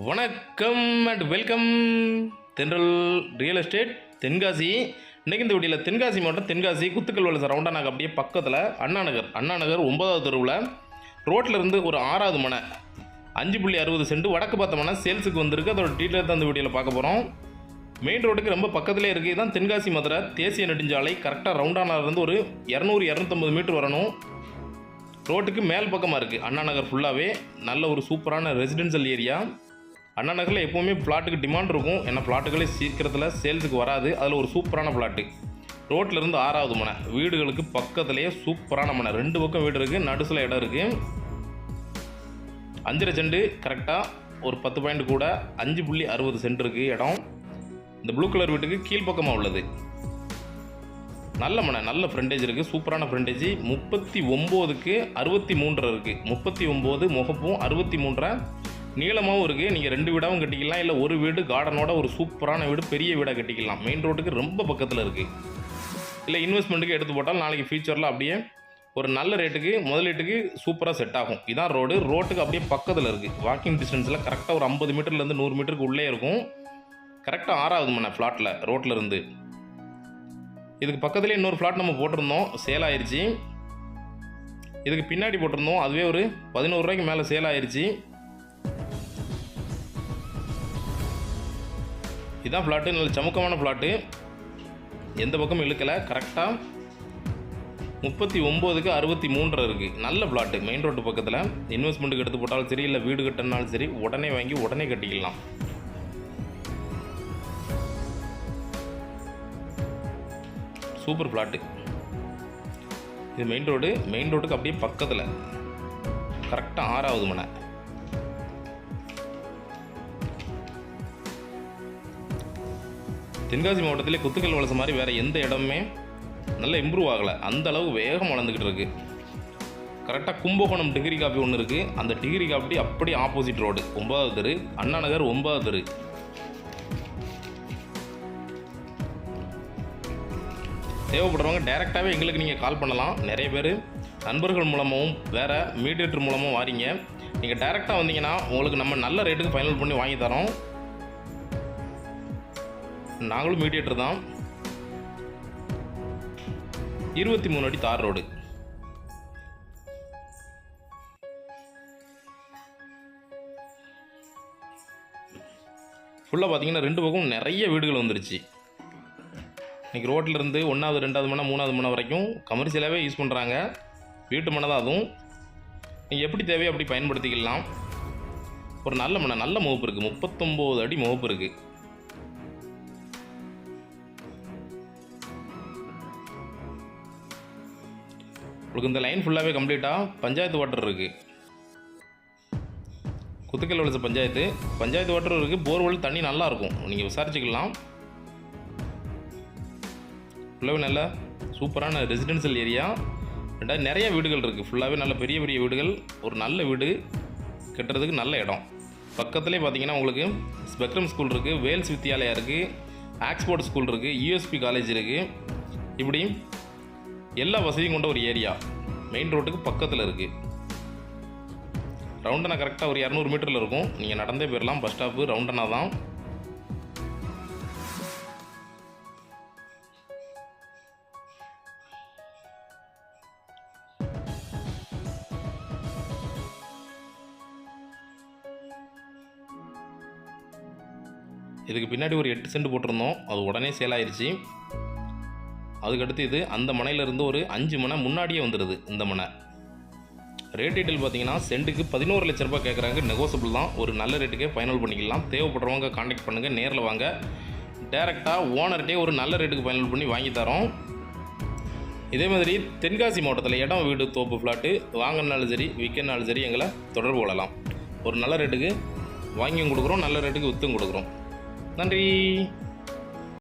வணக்கம் and welcome Thendral real estate Tenkasi. இன்னைக்கு இந்த வீடியோவில் தென்காசி மாவட்டம் தென்காசி குத்துக்கல் ரவுண்டா நகர் அப்படியே பக்கத்தில் அண்ணா நகர். அண்ணா நகர் ஒன்பதாவது தெருவில் ரோட்டிலேருந்து ஒரு ஆறாவது மனை அஞ்சு புள்ளி அறுபது சென்ட் வடக்கு பார்த்த மனை சேல்ஸுக்கு வந்திருக்கு. அதோட டீட்டெயில் தான் இந்த வீடியோவில் பார்க்க போகிறோம் மெயின் ரோட்டுக்கு ரொம்ப பக்கத்துலேயே இருக்குது இதுதான் தென்காசி மதுரை தேசிய நெடுஞ்சாலை. கரெக்டாக ரவுண்டானாலேருந்து ஒரு இரநூறு இரநூத்தம்பது மீட்டர் வரணும். ரோட்டுக்கு மேல் பக்கமாக இருக்குது அண்ணா நகர் ஃபுல்லாகவே நல்ல ஒரு சூப்பரான ரெசிடென்ஷியல் ஏரியா அண்ணா நகரில் எப்போவுமே பிளாட்டுக்கு டிமாண்ட் இருக்கும். ஏன்னா பிளாட்டுகளே சீக்கிரத்தில் சேல்ஸுக்கு வராது. அதில் ஒரு சூப்பரான பிளாட்டு. ரோட்டில் இருந்து ஆறாவது மனை. வீடுகளுக்கு பக்கத்துலேயே சூப்பரான மனை. ரெண்டு பக்கம் வீடு இருக்குது நடுசில் இடம் இருக்குது அஞ்சரை செண்டு கரெக்டாக ஒரு பத்து பாயிண்ட் கூட அஞ்சு புள்ளி அறுபது சென்ட் இருக்குது இடம். இந்த ப்ளூ கலர் வீட்டுக்கு கீழ்ப்பக்கமாக உள்ளது. நல்ல மனை நல்ல ஃப்ரெண்டேஜ் இருக்குது சூப்பரான ஃப்ரெண்டேஜ் முப்பத்தி ஒம்போதுக்கு அறுபத்தி மூன்றரை இருக்குது முப்பத்தி ஒம்பது முகப்பும் அறுபத்தி மூன்றரை நீளமாகவும் இருக்குது நீங்கள் ரெண்டு வீடாகவும் கட்டிக்கலாம். இல்லை ஒரு வீடு கார்டனோட ஒரு சூப்பரான வீடு பெரிய வீடாக கட்டிக்கலாம். மெயின் ரோட்டுக்கு ரொம்ப பக்கத்தில் இருக்குது இல்லை இன்வெஸ்ட்மெண்ட்டுக்கு எடுத்து போட்டால் நாளைக்கு ஃபியூச்சரில் அப்படியே ஒரு நல்ல ரேட்டுக்கு முதலீட்டுக்கு சூப்பராக செட் ஆகும். இதான் ரோடு ரோட்டுக்கு அப்படியே பக்கத்தில் இருக்குது வாக்கிங் டிஸ்டன்ஸில் கரெக்டாக ஒரு ஐம்பது மீட்டர்லேருந்து நூறு மீட்டருக்கு உள்ளே இருக்கும். கரெக்டாக ஆறாவது மனை ஃப்ளாட்டில் ரோட்டில் இருந்து. இதுக்கு பக்கத்துலேயே இன்னொரு ஃப்ளாட் நம்ம போட்டிருந்தோம். சேல் ஆயிடுச்சு இதுக்கு பின்னாடி போட்டிருந்தோம். அதுவே ஒரு பதினோரு ரூபாய்க்கு மேலே சேல் ஆயிடுச்சு இதான் ஃப்ளாட்டு நல்ல சமுக்கமான ஃப்ளாட்டு எந்த பக்கமும் இழுக்கலை. கரெக்டாக முப்பத்தி ஒம்போதுக்கு அறுபத்தி மூன்றரை இருக்குது நல்ல பிளாட்டு மெயின் ரோட்டு பக்கத்தில் இன்வெஸ்ட்மெண்ட்டுக்கு எடுத்து போட்டாலும் சரி இல்லை வீடு கட்டினாலும் சரி உடனே வாங்கி உடனே கட்டிக்கலாம் சூப்பர் பிளாட்டு இது மெயின் ரோடு மெயின் ரோட்டுக்கு அப்படியே பக்கத்தில். கரெக்டாக ஆறாவது மனை தென்காசி மாவட்டத்திலே குத்துக்கல் வலசை மாதிரி வேறு எந்த இடமுமே நல்லா இம்ப்ரூவ் ஆகலை. அந்த அளவு வேகம் வளர்ந்துக்கிட்டு இருக்குது கரெக்டாக கும்பகோணம் டிகிரி காப்பி ஒன்று இருக்குது அந்த டிகிரி காப்பி அப்படியே ஆப்போசிட் ரோடு ஒன்பதாவது தெரு அண்ணா நகர் ஒன்பதாவது தெரு. தேவைப்படுறவங்க டைரெக்டாகவே எங்களுக்கு நீங்கள் கால் பண்ணலாம். நிறைய பேர் நண்பர்கள் மூலமாகவும் வேறு மீடியேட்டர் மூலமும் வாரீங்க. நீங்கள் டைரெக்டாக வந்தீங்கன்னா உங்களுக்கு நம்ம நல்ல ரேட்டுக்கு ஃபைனல் பண்ணி வாங்கி தரோம். நாங்களும் மீடியேட்டர் தான். இருபத்தி மூணு அடி தார் ரோடு. ஃபுல்லாக பார்த்தீங்கன்னா ரெண்டு பக்கம் நிறைய வீடுகள் வந்துருச்சு. இன்றைக்கி ரோட்டில் இருந்து ஒன்றாவது ரெண்டாவது மணி மூணாவது மணி வரைக்கும் கமர்ஷியலாகவே யூஸ் பண்ணுறாங்க வீட்டு மனை தான் அதுவும். நீங்கள் எப்படி தேவையோ அப்படி பயன்படுத்திக்கலாம். ஒரு நல்ல மனை நல்ல முகப்பு இருக்குது முப்பத்தொம்போது அடி முகப்பு இருக்குது உங்களுக்கு இந்த லைன் ஃபுல்லாகவே கம்ப்ளீட்டாக பஞ்சாயத்து வாட்டர் இருக்குது குத்துக்கல் வளச பஞ்சாயத்து. பஞ்சாயத்து வாட்டர் இருக்குது போர்வெல் தண்ணி நல்லாயிருக்கும் நீங்கள் விசாரிச்சுக்கலாம். ஃபுல்லாகவே நல்ல சூப்பரான ரெசிடென்ஷியல் ஏரியா ரெண்டாவது நிறைய வீடுகள் இருக்குது ஃபுல்லாகவே நல்ல பெரிய பெரிய வீடுகள். ஒரு நல்ல வீடு. கட்டுறதுக்கு நல்ல இடம். பக்கத்துலேயே பார்த்தீங்கன்னா உங்களுக்கு ஸ்பெக்ரம் ஸ்கூல் இருக்குது வேல்ஸ் வித்யாலயா இருக்குது ஆக்ஸ்போர்ட் ஸ்கூல் இருக்குது யூஎஸ்பி காலேஜ் இருக்குது இப்படி எல்லா வசதியும் கொண்ட ஒரு ஏரியா. மெயின் ரோட்டுக்கு பக்கத்தில் இருக்குது ரவுண்டனா கரெக்டாக ஒரு இரநூறு மீட்டரில் இருக்கும். நீங்கள் நடந்தே போயிடலாம் பஸ் ஸ்டாப்பு ரவுண்டனா தான். இதுக்கு பின்னாடி ஒரு எட்டு சென்ட் போட்டிருந்தோம். அது உடனே சேல் ஆயிருச்சு. அதுக்கடுத்து இது அந்த மனையிலேருந்து ஒரு அஞ்சு மனை முன்னாடியே வந்துடுது இந்த மனை. ரேட் டீட்டெயில் பார்த்தீங்கன்னா சென்ட்டுக்கு பதினோரு லட்ச ரூபாய் கேட்குறாங்க. நெகோசபிள் தான். ஒரு நல்ல ரேட்டுக்கே ஃபைனல் பண்ணிக்கலாம். தேவைப்படுறவங்க காண்டாக்ட் பண்ணுங்கள் நேரில் வாங்க. டேரெக்டாக ஓனர்கிட்டே ஒரு நல்ல ரேட்டுக்கு ஃபைனல் பண்ணி வாங்கி தரோம். இதே மாதிரி தென்காசி மாவட்டத்தில் இடம் வீடு தோப்பு ஃப்ளாட்டு வாங்கினாலும் சரி விற்கனாலும் சரி எங்களை தொடர்பு கொள்ளலாம். ஒரு நல்ல ரேட்டுக்கு வாங்கியும் கொடுக்குறோம் நல்ல ரேட்டுக்கு விற்றும் கொடுக்குறோம். நன்றி.